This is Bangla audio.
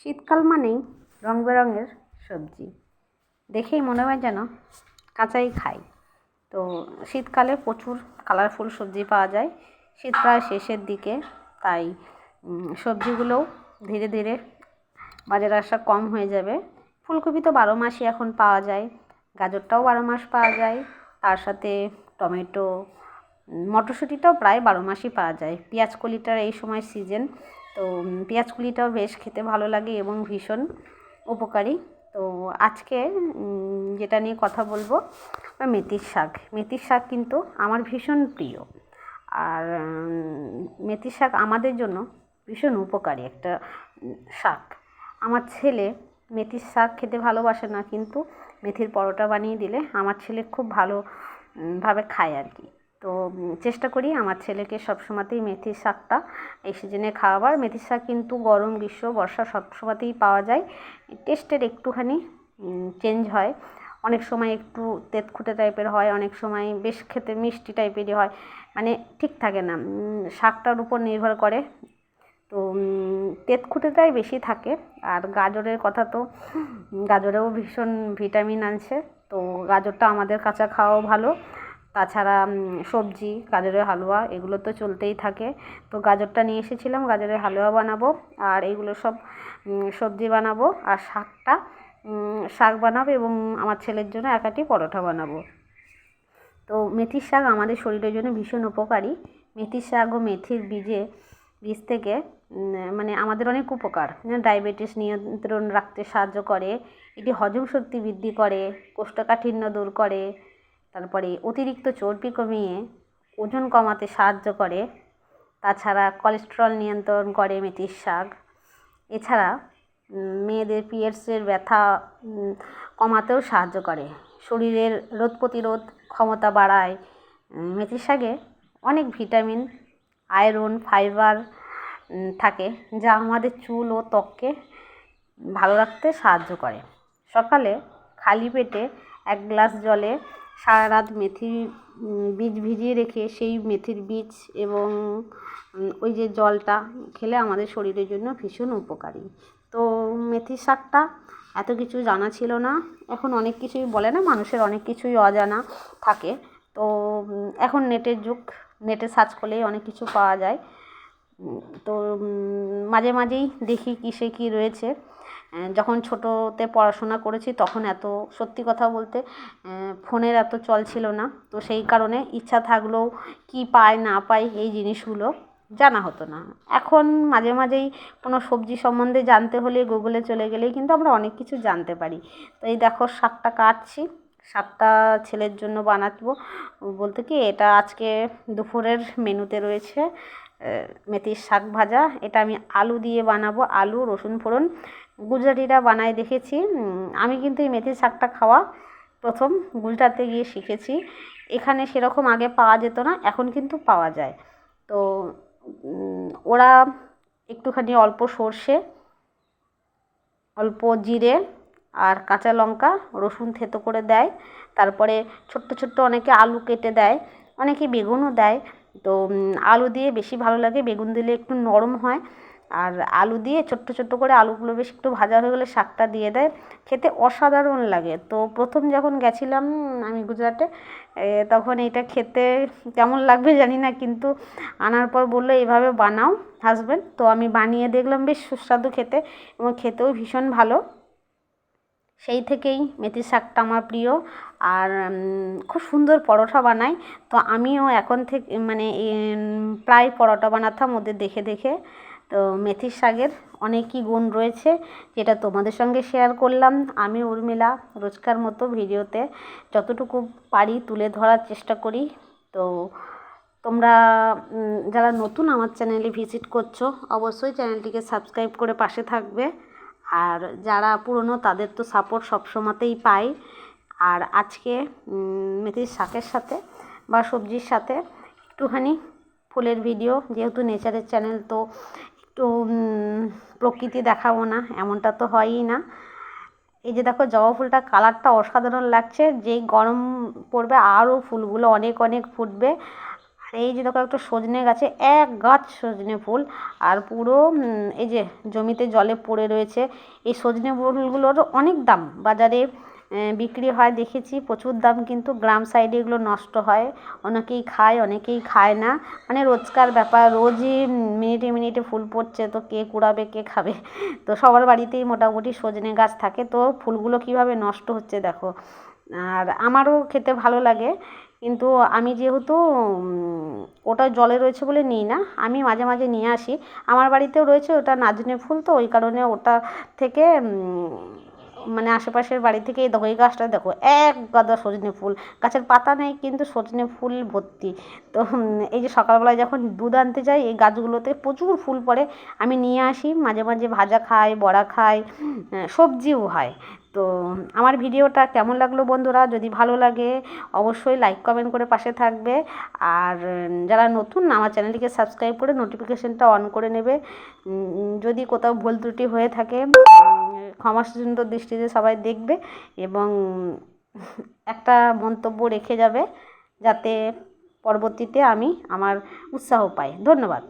শীতকাল মানেই রং বেরঙের সবজি। দেখেই মনে হয় যেন কাঁচাই খাই। তো শীতকালে প্রচুর কালারফুল সবজি পাওয়া যায়। শীত প্রায় শেষের দিকে, তাই সবজিগুলোও ধীরে ধীরে বাজারে আসা কম হয়ে যাবে। ফুলকপি তো বারো মাসই এখন পাওয়া যায়। গাজরটাও বারো মাস পাওয়া যায়। তার সাথে টমেটো মটরশুঁটিটাও প্রায় বারো মাসই পাওয়া যায়। পেঁয়াজ কলিটার এই সময় সিজন তো পেঁয়াজ কলিটাও বেশ খেতে ভালো লাগে এবং ভীষণ উপকারী। তো, আজকে যেটা নিয়ে কথা বলব মেথির শাক। মেথির শাক কিন্তু আমার ভীষণ প্রিয়। আর মেথির শাক আমাদের জন্য ভীষণ উপকারী একটা শাক। আমার ছেলে মেথির শাক খেতে ভালোবাসে না, কিন্তু মেথির পরোটা বানিয়ে দিলে আমার ছেলে খুব ভালোভাবে খায় আর কি। তো চেষ্টা করি আমার ছেলেকে সব সময়তেই মেথির শাকটা এই সিজনে খাওয়াবার। মেথির শাক কিন্তু গরম গ্রীষ্ম, বর্ষা সব সময়তেই পাওয়া যায়। টেস্টের একটুখানি চেঞ্জ হয়। অনেক সময় একটু তেতখুটে টাইপের হয়, অনেক সময় বেশ খেতে মিষ্টি টাইপেরই হয়। মানে ঠিক থাকে না শাকটার উপর নির্ভর করে। তো তেতখুটেটাই বেশি থাকে। আর গাজরের কথা তো, গাজরেও ভীষণ ভিটামিন আছে তো, গাজরটা আমাদের কাঁচা খাওয়াও ভালো। তাছাড়া সবজি, গাজরের হালুয়া, এগুলো তো চলতেই থাকে। তো গাজরটা নিয়ে এসেছিলাম, গাজরের হালুয়া বানাবো, আর এগুলো সব সবজি বানাবো, আর শাকটা শাক বানাবো এবং আমার ছেলের জন্য একাটি পরোটা বানাবো। তো মেথির শাক আমাদের শরীরের জন্য ভীষণ উপকারী। মেথির শাক ও মেথির বীজে, বীজ থেকে মানে আমাদের অনেক উপকার। ডায়াবেটিস নিয়ন্ত্রণ রাখতে সাহায্য করে, এটি হজম শক্তি বৃদ্ধি করে, কোষ্ঠকাঠিন্য দূর করে তারপরে অতিরিক্ত চর্বি কমিয়ে ওজন কমাতে সাহায্য করে। তাছাড়া কোলেস্টেরল নিয়ন্ত্রণ করে মেথির শাক। এছাড়া মেয়েদের পিরিয়ডসের ব্যথা কমাতেও সাহায্য করে। শরীরের রোগ প্রতিরোধ ক্ষমতা বাড়ায়। মেথির শাকে অনেক ভিটামিন, আয়রন, ফাইবার থাকে, যা আমাদের চুল ও ত্বককে ভালো রাখতে সাহায্য করে। সকালে খালি পেটে এক গ্লাস জলে সারা রাত মেথি বীজ ভিজিয়ে রেখে সেই মেথির বীজ এবং ওই যে জলটা খেলে আমাদের শরীরের জন্য ভীষণ উপকারী। তো মেথির শাকটা এত কিছু জানা ছিল না। এখন অনেক কিছুই বলে না, মানুষের অনেক কিছুই অজানা থাকে। তো এখন নেটের যুগ, নেটে সার্চ করলেই অনেক কিছু পাওয়া যায়। তো মাঝে মাঝেই দেখি কিসে কী রয়েছে। যখন ছোটোতে পড়াশোনা করেছি তখন এত সত্যি কথা বলতে ফোনের এত চল ছিল না। তো সেই কারণে ইচ্ছা থাকলেও কী পায় না পায় এই জিনিসগুলো জানা হতো না। এখন মাঝে মাঝেই কোনো সবজি সম্বন্ধে জানতে হলে গুগলে চলে গেলেই কিন্তু আমরা অনেক কিছু জানতে পারি। তো এই দেখো শাকটা কাটছি, শাকটা ছেলের জন্য বানাবো। বলতে কি, এটা আজকে দুপুরের মেনুতে রয়েছে মেথির শাক ভাজা। এটা আমি আলু দিয়ে বানাবো, আলু, রসুন ফোড়ন গুজরাটিরা বানায় দেখেছি। আমি কিন্তু এই মেথির শাকটা খাওয়া প্রথম গুজরাটে গিয়ে শিখেছি। এখানে সেরকম আগে পাওয়া যেত না, এখন কিন্তু পাওয়া যায়। তো ওরা একটুখানি অল্প সর্ষে, অল্প জিরে আর কাঁচা লঙ্কা, রসুন থেতো করে দেয়। তারপরে ছোট্ট ছোট্ট অনেকে আলু কেটে দেয়, অনেকে বেগুনও দেয়। তো আলু দিয়ে বেশি ভালো লাগে, বেগুন দিলে একটু নরম হয়। আর আলু দিয়ে ছোট্ট ছোট্ট করে আলুগুলো বেশ একটু ভাজা হয়ে গেলে শাকটা দিয়ে দেয়। খেতে অসাধারণ লাগে। তো প্রথম যখন গেছিলাম আমি গুজরাটে তখন এটা খেতে কেমন লাগবে জানি না, কিন্তু আনার পর বলল এভাবে বানাও হাসবেন্ড তো আমি বানিয়ে দেখলাম, বেশ সুস্বাদু খেতে এবং খেতেও ভীষণ ভালো। সেই থেকেই মেথির শাকটা আমার প্রিয়। আর খুব সুন্দর পরোটা বানাই। তো আমিও এখন থেকে মানে প্রায় পরোটা বানাতাম ওদের দেখে দেখে। তো মেথির শাকের অনেকই গুণ রয়েছে, যেটা তোমাদের সঙ্গে শেয়ার করলাম। আমি উর্মিলা, রোজকার মতো ভিডিওতে যতটুকু পারি তুলে ধরার চেষ্টা করি। তো তোমরা যারা নতুন আমার চ্যানেলে ভিজিট করছ, অবশ্যই চ্যানেলটিকে সাবস্ক্রাইব করে পাশে থাকবে। আর যারা পুরনো, তাদের তো সাপোর্ট সবসময়তেই পাই আর আজকে মেথির শাকের সাথে বা সবজির সাথে একটুখানি ফুলের ভিডিও যেহেতু নেচারের চ্যানেল তো একটু প্রকৃতি দেখাবো না, এমনটা তো হয়ই না। এই যে দেখো, জবা ফুলটা কালারটা অসাধারণ লাগছে, যেই গরম পড়বে আরও ফুলগুলো অনেক অনেক ফুটবে। আর এই যে দেখো, একটা সজনে গাছে, এক গাছ সজনে ফুল, আর পুরো এই যে জমিতে জলে পড়ে রয়েছে। এই সজনে ফুলগুলোর অনেক দাম, বাজারে বিক্রি হয়, দেখেছি। প্রচুর দাম কিন্তু গ্রাম সাইডে এগুলো নষ্ট হয়। অনেকেই খায় অনেকেই খায় না। মানে রোজকার ব্যাপার, রোজই মিনিটে মিনিটে ফুল পড়ছে, তো কে কুড়াবে, কে খাবে? তো সবার বাড়িতেই মোটামুটি সজনে গাছ থাকে। তো ফুলগুলো কীভাবে নষ্ট হচ্ছে দেখো। আর আমারও খেতে ভালো লাগে। কিন্তু আমি যেহেতু ওটা জলে রয়েছে বলে নিই না, আমি মাঝে মাঝে নিয়ে আসি। আমার বাড়িতেও রয়েছে, ওটা নাজনে ফুল তো, ওই কারণে ওটা থেকে মানে আশেপাশের বাড়ি থেকে এই দেখো এই গাছটা দেখো, এক গাদা সজনে ফুল। গাছের পাতা নেই, কিন্তু সজনে ফুল ভর্তি। তো এই যে সকালবেলায় যখন দুধ আনতে যাই, এই গাছগুলোতে প্রচুর ফুল পড়ে। আমি নিয়ে আসি, মাঝে মাঝে ভাজা খাই, বড়া খাই সবজিও হয়। তো, আমার ভিডিওটা কেমন লাগল বন্ধুরা? যদি ভালো লাগে, অবশ্যই লাইক কমেন্ট করে পাশে থাকবে। আর যারা নতুন, আমার চ্যানেলটিকে সাবস্ক্রাইব করে নোটিফিকেশানটা অন করে নেবে। যদি কোথাও ভুল ত্রুটি হয়ে থাকে উম, ক্ষমা সুন্দর দৃষ্টিতে সবাই দেখবে এবং একটা মন্তব্য রেখে যাবে যাতে পরবর্তীতে আমি আমার উৎসাহ পাই। ধন্যবাদ।